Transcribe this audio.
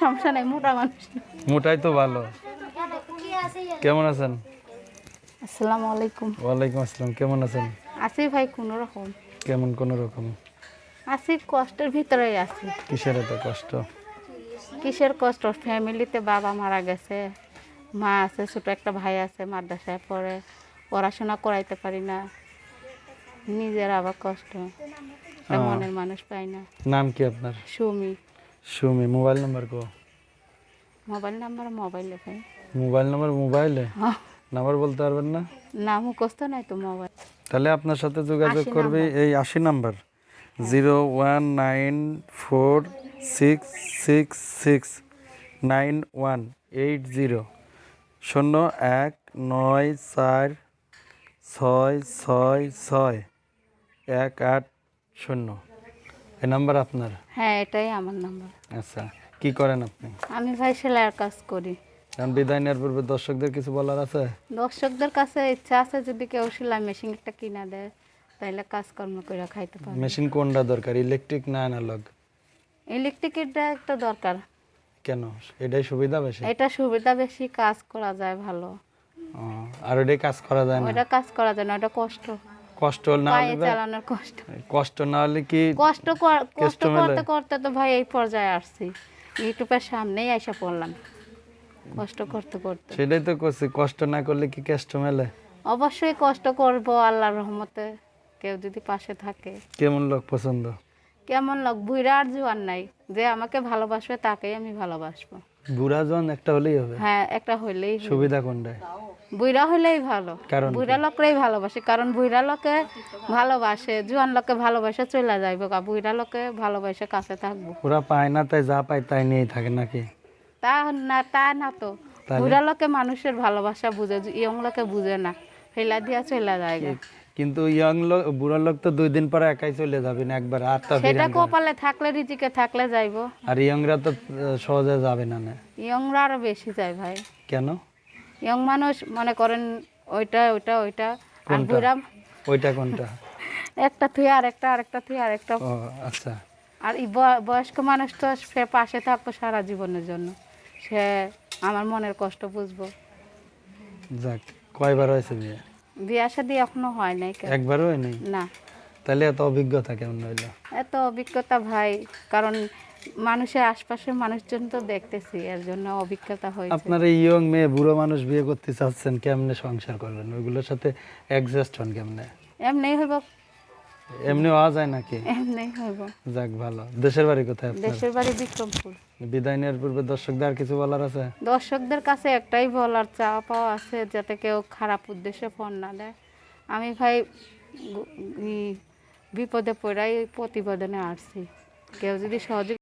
সমস্যা নেই মোটা মানুষ। মোটাই তো ভালো। কেমন আছেন? আসসালামু আলাইকুম। ওয়ালাইকুম আসসালাম কেমন আছেন? আছি ভাই কোনো রকম। কেমন কোনো রকম? আছি কষ্টের ভিতরেই আছি। কিসের এত কষ্ট? কিসের কষ্ট? ফ্যামিলিতে বাবা মারা গেছে মা আছে ছোট একটা ভাই আছে মাদ্রাসায় পড়ে পড়াশোনা করাইতে পারি না। নিজের আবার কষ্ট। মনের মানুষ পাই না। নাম কি আপনার? সুমি। সুমি মোবাইল নাম্বার কো। মোবাইল নাম্বার মোবাইলে ভাই। মোবাইল নাম্বার মোবাইলে হ্যাঁ। নাম্বার বলতে পারবেন না? না মুখস্থ নাই তো মোবাইল তাহলে আপনার সাথে যোগাযোগ করবে এই আশি number zero one nine four six six six nine one eight zero শূন্য এক নয় চার ছয় ছয় ছয়। এক আট শূন্য। এই নাম্বার আপনার? হ্যাঁ এটাই আমার নাম্বার। আচ্ছা কি করেন আপনি? আমি ভাই সেলাইয়ের কাজ করি। কারণ বিদায় নেওয়ার পূর্বে দর্শকদের কিছু বলার আছে? দর্শকদের কাছে ইচ্ছা আছে যদি কেউ সেলাই মেশিন একটা কিনা দেয় তাহলে কাজকর্ম করে খাইতে পারবে। মেশিন কোনটা দরকার ইলেকট্রিক না অ্যানালগ ইলেকট্রিকেরটা একটা দরকার। কেন? এটাই সুবিধা বেশি? এটা সুবিধা বেশি কাজ করা যায় ভালো। আর ওটাই কাজ করা যায় না? ওটা কাজ করা যায় না ওটা কষ্ট। কষ্ট না হলে চালানোর কষ্ট। কষ্ট না হলে কি কষ্ট কষ্ট করতে করতে তো ভাই এই পর্যায়ে আসছি। ইউটিউবের সামনেই এসে পড়লাম। কষ্ট করতে করতে। সেটাই তো করছি কষ্ট না করলে কি কষ্ট মেলে? অবশ্যই কষ্ট করব আল্লাহর রহমতে। কেউ যদি পাশে থাকে। কেমন লোক পছন্দ? কেমন লোক বুড়া আর জোয়ান নাই। যে আমাকে ভালোবাসবে তাকেই আমি ভালোবাসবো। বুড়া জন একটা হলেই হবে। হ্যাঁ একটা হইলেই। সুবিধা কোনটায় বুড়া হইলেই ভালো। কারণ? বুড়া লোকরাই ভালোবাসে কারণ বুড়া লোকে ভালোবাসে জোয়ান লোকে ভালোবাসে চলে যাইব বুড়া লোকে ভালোবাসে কাছে থাকব। ওরা পায় না তাই যা পায় তাই নিয়েই থাকে নাকি? তা না তা না তো? বুড়া লোকে মানুষের ভালোবাসা বুঝে ইয়ং লোকে বুঝে না। ফেলা দিয়া চলে যায়। কিন্তু ইয়ং লোক বুড়া লোক তো দুই দিন পরে একাই চলে যাবে না একবার আটটা সেটা কপালে থাকলে রিজিকে থাকলে যাইবো। আর ইয়ংরা তো সহজে যাবে না না। ইয়ংরা আরও বেশি যায় ভাই। কেন? ইয়ং মানুষ মনে করেন ওইটা ওইটা ওইটা। আর বুড়া ওইটা কোনটা? একটা থুই আর একটা আরেকটা থুই আর একটা ও আচ্ছা। আর এই বয়স্ক মানুষ তো সে পাশে থাকব সারা জীবনের জন্য। সে আমার মনের কষ্ট বুঝব। যাক কয়বার হয়েছে বিয়ে? বিয়া শাদি এখনও হয় নাই? একবারও হয় নাই? না। তাহলে এত অভিজ্ঞতা কেমন হইল? এত অভিজ্ঞতা ভাই কারণ মানুষের আশপাশে মানুষজন তো দেখতেছি এর জন্য অভিজ্ঞতা হয়েছে। আপনার এই ইয়ং মেয়ে বুড়ো মানুষ বিয়ে করতে চাচ্ছেন কেমনে সংসার করবেন? ওইগুলোর সাথে অ্যাডজাস্ট হন কেমনে? এমনি হইব এমনি হওয়া যায় নাকি? এমনি হইব। যাক ভালো। দেশের বাড়ি কোথায় আপনার? দেশের বাড়ি বিক্রমপুর। বিদায় নেওয়ার পূর্বে দর্শকদের কিছু বলার আছে? দর্শকদের কাছে একটাই বলার চাওয়া পাওয়া আছে যাতে কেউ খারাপ উদ্দেশ্যে ফোন না দেয়। আমি ভাই বিপদে পড়াই প্রতিবেদনে আসছি। কেউ যদি সহযোগ